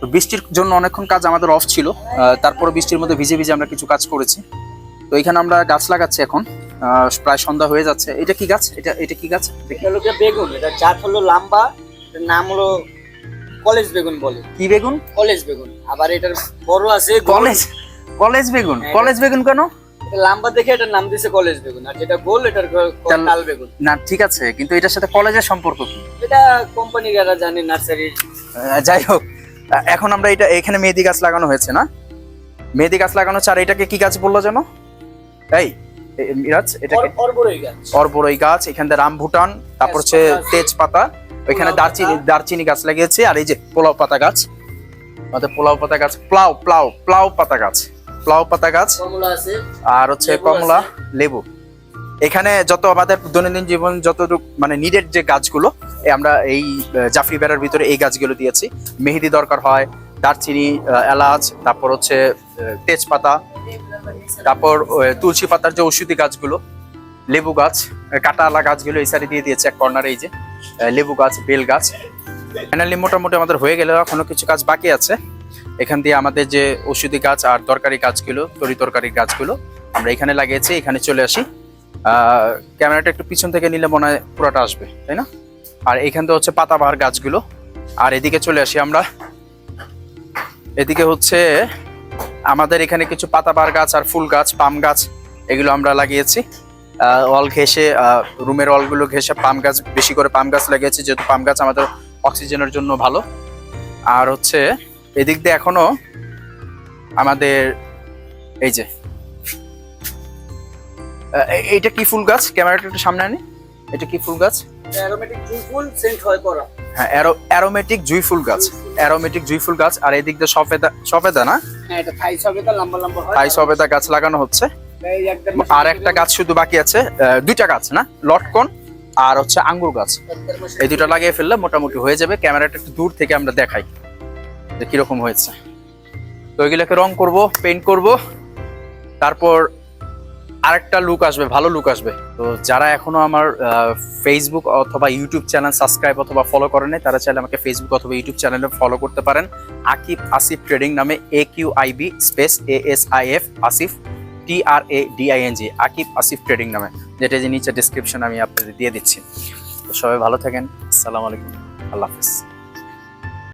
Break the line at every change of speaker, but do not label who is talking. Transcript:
তো বৃষ্টির জন্য অনেকক্ষণ কাজ আমাদের অফ ছিল। তারপরে বৃষ্টির মধ্যে ভিজে ভিজে আমরা কিছু কাজ করেছি। তো এখানে আমরা গাছ লাগাচ্ছি এখন। প্রায় সন্ধ্যা হয়ে যাচ্ছে। এটা কি গাছ? এটা এটা কি গাছ? এটা
হলো বেগুন। এটা জাত হলো লাম্বা নাম হলো কলেজ বেগুন বলে।
কি বেগুন?
কলেজ বেগুন। আবার এটার বড় আছে
কলেজ কলেজ বেগুন।
হ্যাঁ,
কলেজ বেগুন কেন?
লাম্বা দেখে এটার নাম কলেজ বেগুন। আর যেটা গোল এটার তাল বেগুন।
না ঠিক আছে। কিন্তু এটার সাথে কলেজের সম্পর্ক কি?
এটা জানে নার্সারির
যাই হোক। এখন আমরা এটা এখানে মেহেদি গাছ লাগানো হয়েছে না? মেহেদি গাছ লাগানো হচ্ছে আর এটাকে কি গাছ বলল যেন? এই মিরাজ এটাকে?
অরবরই গাছ।
গাছ এখান থেকে রামভুটান তারপর হচ্ছে
তেজপাতা।
ওইখানে দারচিনি দারচিনি গাছ লাগিয়েছে আর এই যে পোলাও পাতা গাছ আমাদের পোলাও পাতা গাছ প্লাউ প্লাউ প্লাউ পাতা গাছ প্লাউ পাতা গাছ আর হচ্ছে কমলা লেবু। এখানে যত আমাদের দৈনন্দিন জীবন যতটুকু মানে নিডেড যে গাছগুলো আমরা এই জাফরি বেড়ার ভিতরে এই গাছগুলো দিয়েছি। মেহেদি দরকার হয়, দারচিনি এলাচ, তারপর হচ্ছে তেজপাতা, তারপর তুলসী পাতার যে ঔষধি গাছগুলো, লেবু গাছ কাঁটাওয়ালা গাছগুলো এই সারি দিয়ে দিয়েছে এক কর্নারে এই যে লেবু গাছ, বেল গাছ। ফাইনালি মোটামুটি আমাদের হয়ে গেলেও এখনও কিছু কাজ বাকি আছে। এখান দিয়ে আমাদের যে ওষুধি গাছ আর তরকারি গাছগুলো, তরি তরকারি গাছগুলো, আমরা এখানে লাগিয়েছি, এখানে চলে আসি। ক্যামেরাটা একটু পিছন থেকে নিলে মনে হয় পুরোটা আসবে, তাই না? আর থেকে হচ্ছে পাতাবাহার গাছগুলো। আর এদিকে চলে আসি আমরা। এদিকে হচ্ছে আমাদের এখানে কিছু পাতাবাহার গাছ আর ফুল গাছ, পাম গাছ, এগুলো আমরা লাগিয়েছি। অল ঘেসে রুমের অলগুলো ঘেসে পাম গাছ, বেশি করে পাম গাছ লাগিয়েছি, যেহেতু পাম গাছ আমাদের অক্সিজেনের জন্য ভালো। আর হচ্ছে এদিক দিয়ে এখনও আমাদের এই যে এইটা কি ফুল গাছ? ক্যামেরাটা একটু সামনে আনি। এটা কি ফুল গাছ?
অ্যারোমেটিক জুই ফুল সেন্ট হয় করা।
হ্যাঁ অ্যারোমেটিক জুই ফুল গাছ। অ্যারোমেটিক জুই ফুল গাছ আর এদিক দিয়ে সফেদা সফেদা না?
হ্যাঁ এটা থাই সবেতা লম্বা লম্বা হয়।
তাই সফেদা গাছ লাগানো হচ্ছে। আর একটা গাছ শুধু বাকি আছে দুইটা গাছ না? লটকন আর হচ্ছে আঙ্গুর গাছ। এই দুটো লাগিয়ে ফেললে মোটামুটি হয়ে যাবে। ক্যামেরাটা একটু দূর থেকে আমরা দেখাই যে কীরকম হয়েছে। তো এগুলোকে রং করব পেইন্ট করব। তারপর আরেকটা লুক আসবে, ভালো লুক আসবে। তো যারা এখনও আমার ফেসবুক অথবা ইউটিউব চ্যানেল সাবস্ক্রাইব অথবা ফলো করেন তারা চাইলে আমাকে ফেসবুক অথবা ইউটিউব চ্যানেলে ফলো করতে পারেন। আকিব আসিফ ট্রেডিং নামে A Q I B space A S I F Asif T R A D I N G Aqib Asif trading নামে। যেটা যে নিচে ডিসক্রিপশন আমি আপনাদের দিয়ে দিচ্ছি। তো সবাই ভালো থাকেন। আসসালামু আলাইকুম। আল্লাহ হাফিজ।